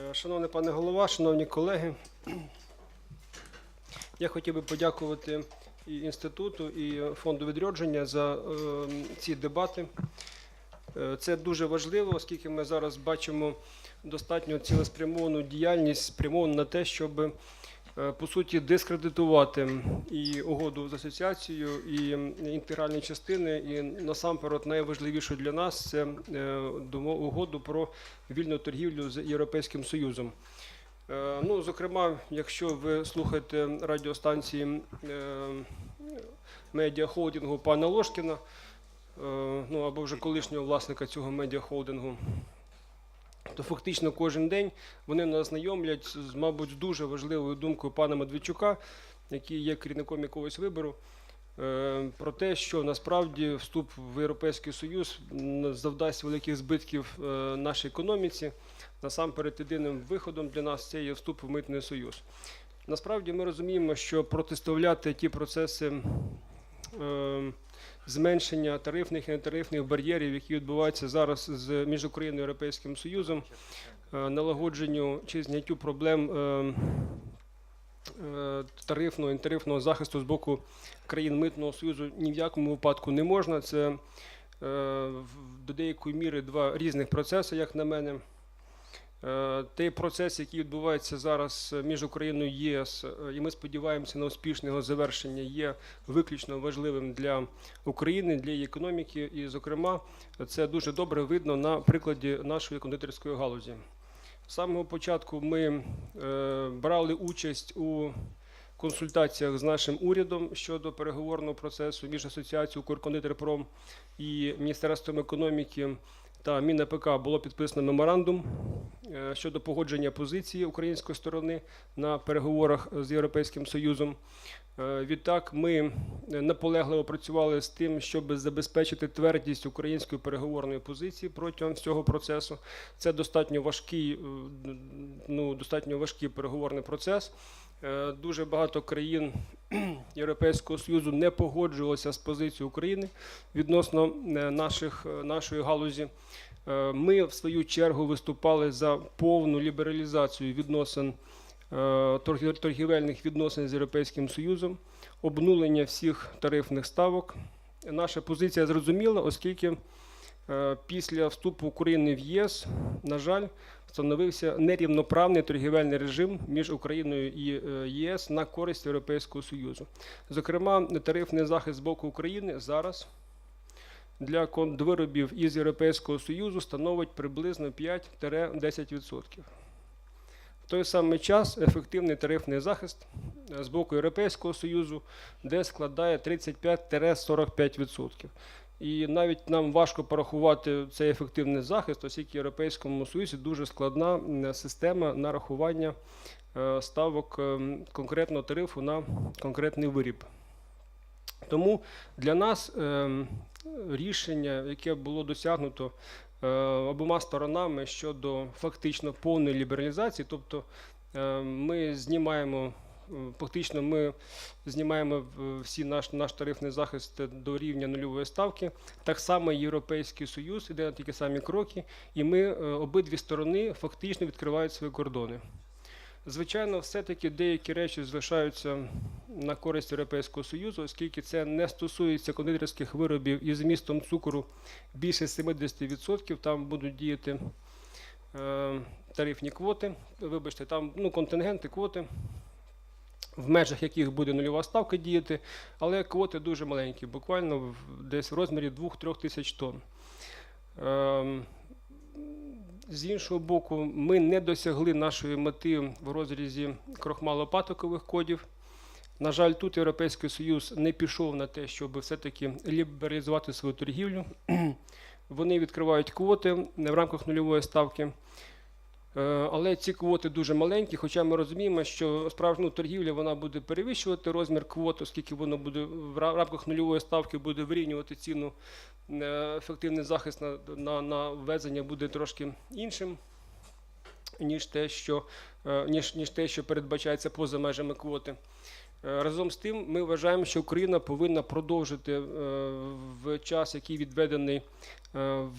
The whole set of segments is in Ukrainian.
Е, Шановний пане голова, шановні колеги, я хотів би подякувати і інституту, і фонду відродження за е, ці дебати. Е, Це дуже важливо, оскільки ми зараз бачимо достатньо цілеспрямовану діяльність, спрямовану на те, щоб по суті дискредитувати і угоду з асоціацією, і інтегральні частини. І насамперед найважливіше для нас це е, угоду про вільну торгівлю з Європейським Союзом. Е, Ну, зокрема, якщо ви слухаєте радіостанції е, медіахолдингу пана Ложкіна, е, ну або вже колишнього власника цього медіахолдингу, то фактично кожен день вони нас знайомлять з, мабуть, дуже важливою думкою пана Медведчука, який є керівником якогось вибору, е, про те, що насправді вступ в Європейський Союз завдасть великих збитків е, нашій економіці. Насамперед, єдиним виходом для нас це є вступ в митний союз. Насправді ми розуміємо, що протиставляти ті процеси е, зменшення тарифних і нетарифних бар'єрів, які відбуваються зараз з між Україною і Європейським Союзом, е, налагодженню чи зняттю проблем е, е, тарифного і нетарифного захисту з боку країн митного союзу ні в якому випадку не можна. Це до деякої міри два різних процеси, як на мене. Е, Той процес, який відбувається зараз між Україною і ЄС, е, і ми сподіваємося на успішне його завершення, є виключно важливим для України, для її економіки. І, зокрема, це дуже добре видно на прикладі нашої кондитерської галузі. З самого початку ми е, брали участь у консультаціях з нашим урядом щодо переговорного процесу між асоціацією «Укркондитерпром» і Міністерством економіки та МінАПК було підписано меморандум е, щодо погодження позиції української сторони на переговорах з Європейським Союзом. Е, Відтак ми наполегливо працювали з тим, щоб забезпечити твердість української переговорної позиції протягом всього процесу. Це достатньо важкий, е, ну, достатньо важкий переговорний процес. Е, Дуже багато країн Європейського Союзу не погоджувалося з позицією України відносно е, наших, е, нашої галузі. Ми, в свою чергу, виступали за повну лібералізацію відносин торгівельних відносин з Європейським Союзом, обнулення всіх тарифних ставок. Наша позиція зрозуміла, оскільки після вступу України в ЄС, на жаль, встановився нерівноправний торгівельний режим між Україною і е, ЄС на користь Європейського Союзу. Зокрема, тарифний захист з боку України зараз для кондвиробів із Європейського Союзу становить приблизно 5-10%. В той самий час ефективний тарифний захист е, з боку Європейського Союзу, де складає 35-45%. І навіть нам важко порахувати цей ефективний захист, оскільки Європейському Союзі дуже складна система нарахування е, ставок е, конкретного тарифу на конкретний виріб. Тому для нас е, рішення, яке було досягнуто обома сторонами щодо фактично повної лібералізації, тобто ми знімаємо. Е, Фактично, ми знімаємо всі наш, наш тарифний захист до рівня нульової ставки. Так само Європейський Союз іде на такі самі кроки, і ми е, обидві сторони фактично відкривають свої кордони. Звичайно, все-таки деякі речі залишаються на користь Європейського Союзу, оскільки це не стосується кондитерських виробів із змістом цукру більше 70%. Там будуть діяти е, тарифні квоти, вибачте, там ну, контингенти, квоти, в межах яких буде нульова ставка діяти, але квоти дуже маленькі, буквально десь в розмірі 2-3 тисяч тонн. Ем, з іншого боку, ми не досягли нашої мети в розрізі крохмалопатокових кодів. На жаль, тут Європейський Союз не пішов на те, щоб все-таки лібералізувати свою торгівлю. Вони відкривають квоти в рамках нульової ставки. Е, Але ці квоти дуже маленькі, хоча ми розуміємо, що справжня торгівля вона буде перевищувати розмір квот, оскільки воно буде в рамках нульової ставки буде вирівнювати ціну. Е, Ефективний захист на, на, на ввезення буде трошки іншим, ніж те, що, е, ніж, ніж те, що передбачається поза межами квоти. Разом з тим, ми вважаємо, що Україна повинна продовжити в час, який відведений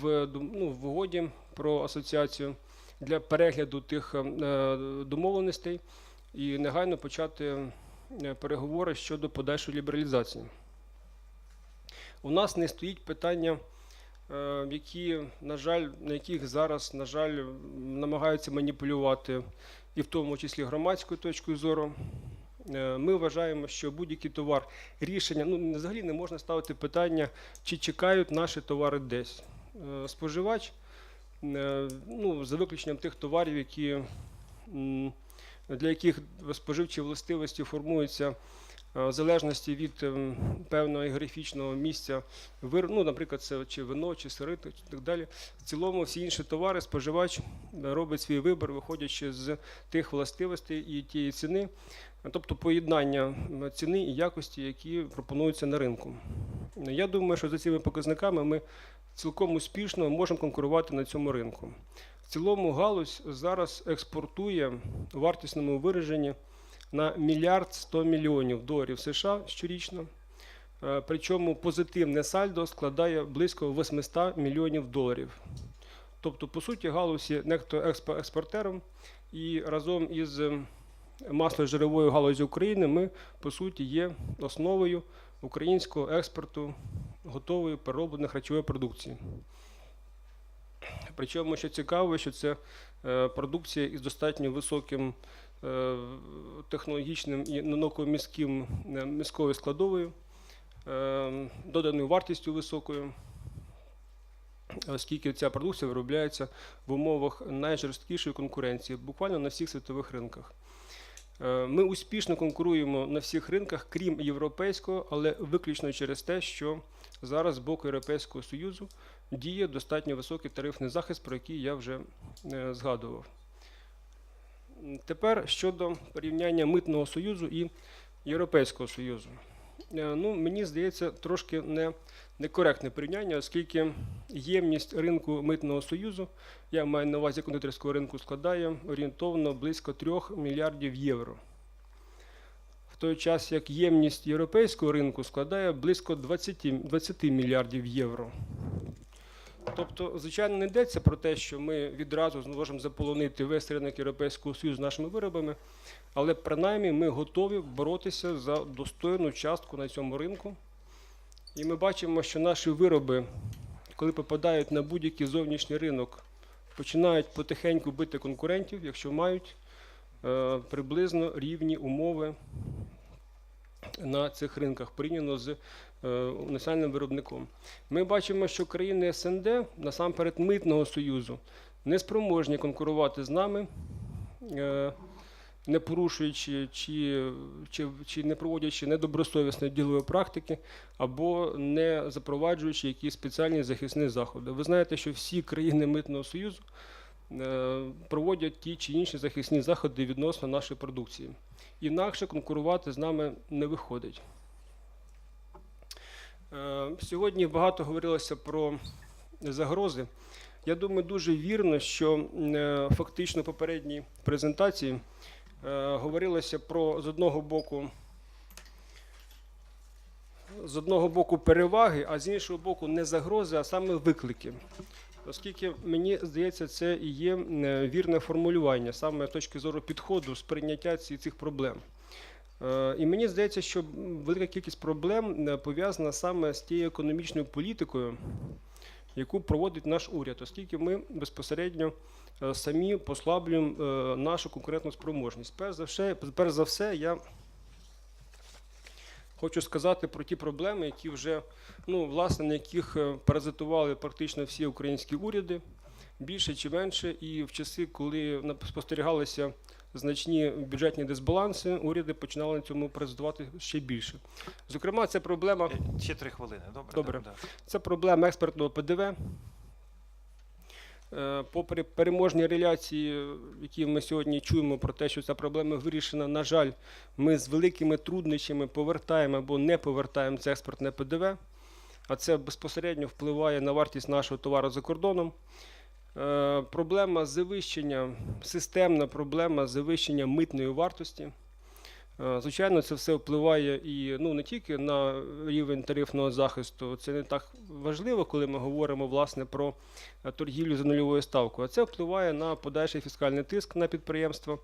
в, ну, в угоді про асоціацію, для перегляду тих е, домовленостей і негайно почати е, переговори щодо подальшої лібералізації. У нас не стоїть питання, е, які, на жаль, на яких зараз, на жаль, намагаються маніпулювати, і в тому числі громадською точкою зору. Е, Ми вважаємо, що будь-який товар рішення, ну взагалі не можна ставити питання, чи чекають наші товари десь. Споживач, ну, за виключенням тих товарів, які, для яких споживчі властивості формуються е, в залежності від ем, певного географічного місця, вир- ну, наприклад, це чи вино, чи сири, і так далі. В цілому всі інші товари споживач е, робить свій вибір, виходячи з тих властивостей і тієї ціни, тобто поєднання ціни і якості, які пропонуються на ринку. Я думаю, що за цими показниками ми цілком успішно можемо конкурувати на цьому ринку. В цілому галузь зараз експортує у вартісному вираженні на мільярд 100 мільйонів доларів США щорічно. Е, Причому позитивне сальдо складає близько 800 мільйонів доларів. Тобто, по суті, галузь є експортером, і разом із ем, масло-жировою галузю України ми, по суті, є основою українського експорту готової переробленої харчової продукції. Причому, що цікаво, що це е, продукція із достатньо високим е, технологічним і науково-міським е, міською складовою, доданою вартістю високою, оскільки ця продукція виробляється в умовах найжорсткішої конкуренції, буквально на всіх світових ринках. Е, Ми успішно конкуруємо на всіх ринках, крім європейського, але виключно через те, що зараз з боку Європейського Союзу діє достатньо високий тарифний захист, про який я вже е, згадував. Тепер щодо порівняння Митного Союзу і Європейського Союзу. Е, Ну, мені здається, трошки не, некоректне порівняння, оскільки ємність ринку Митного Союзу, я маю на увазі кондитерського ринку, складає орієнтовно близько 3 мільярдів євро. В той час як ємність європейського ринку складає близько 20, 20 мільярдів євро. Тобто, звичайно, не йдеться про те, що ми відразу зможемо заполонити весь ринок Європейського Союзу нашими виробами, але принаймні ми готові боротися за достойну частку на цьому ринку. І ми бачимо, що наші вироби, коли попадають на будь-який зовнішній ринок, починають потихеньку бити конкурентів, якщо мають е, приблизно рівні умови на цих ринках порівняно з е, національним виробником. Ми бачимо, що країни СНД, насамперед Митного Союзу, не спроможні конкурувати з нами, е, не порушуючи чи, чи, чи не проводячи недобросовісної ділової практики, або не запроваджуючи якісь спеціальні захисні заходи. Ви знаєте, що всі країни Митного Союзу е, проводять ті чи інші захисні заходи відносно нашої продукції. Інакше конкурувати з нами не виходить. Е, Сьогодні багато говорилося про загрози. Я думаю, дуже вірно, що е, фактично попередній презентації говорилося про з одного боку. З одного боку переваги, а з іншого боку не загрози, а саме виклики. Оскільки мені здається, це і є е, вірне формулювання саме з точки зору підходу сприйняття цих проблем. Е, І мені здається, що велика кількість проблем е, пов'язана саме з тією економічною політикою, яку проводить наш уряд, оскільки ми безпосередньо е, самі послаблюємо е, нашу конкурентну спроможність. Перш за все, перш за все, я хочу сказати про ті проблеми, які вже, ну, власне, на яких е, паразитували практично всі українські уряди, більше чи менше. І в часи, коли спостерігалися значні бюджетні дисбаланси, уряди починали на цьому паразитувати ще більше. Зокрема, це проблема. Е, Ще три хвилини, добре? Добре. Це проблема експертного ПДВ. Е, Попри переможні реляції, які ми сьогодні чуємо про те, що ця проблема вирішена, на жаль, ми з великими труднощами повертаємо або не повертаємо це експортне ПДВ, а це безпосередньо впливає на вартість нашого товару за кордоном. Е, Проблема завищення, системна проблема завищення митної вартості. Е, Звичайно, це все впливає і ну не тільки на рівень тарифного захисту. Це не так важливо, коли ми говоримо власне про е, торгівлю за нульовою ставкою. А це впливає на подальший фіскальний тиск на підприємства.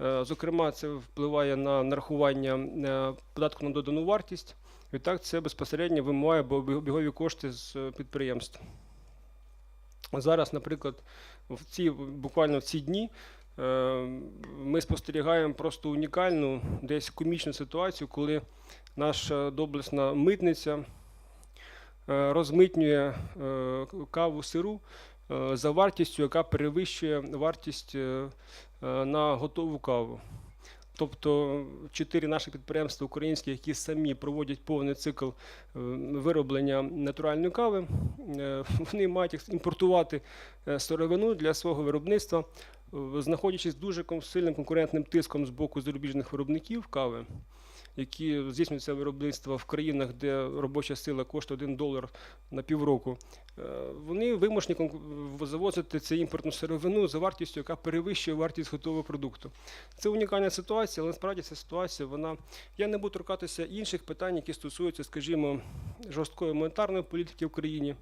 Е, Зокрема, це впливає на нарахування податку на додану вартість. Відтак, це безпосередньо вимагає бігові кошти з підприємств. Зараз, наприклад, в ці буквально в ці дні ми спостерігаємо просто унікальну, десь комічну ситуацію, коли наша доблесна митниця е, розмитнює е, каву сиру е, за вартістю, яка перевищує вартість е, е, на готову каву. Тобто чотири наші підприємства українські, які самі проводять повний цикл е, вироблення натуральної кави, е, вони мають імпортувати е, сировину для свого виробництва, знаходячись дуже сильним конкурентним тиском з боку зарубіжних виробників кави, які здійснюють це виробництво в країнах, де робоча сила коштує 1 долар на півроку. Е, Вони вимушені завозити цю імпортну сировину за вартістю, яка перевищує вартість готового продукту. Це унікальна ситуація, але насправді ця ситуація, вона. Я не буду торкатися інших питань, які стосуються, скажімо, жорсткої монетарної політики в країні,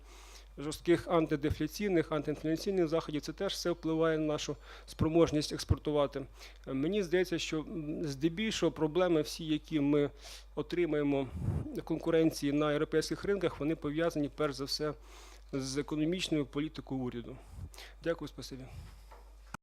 жорстких антидефляційних, антиінфляційних заходів. Це теж все впливає на нашу спроможність експортувати. Мені здається, що здебільшого проблеми, всі, які ми отримаємо конкуренції на європейських ринках, вони пов'язані перш за все з економічною політикою уряду. Дякую, спасибі.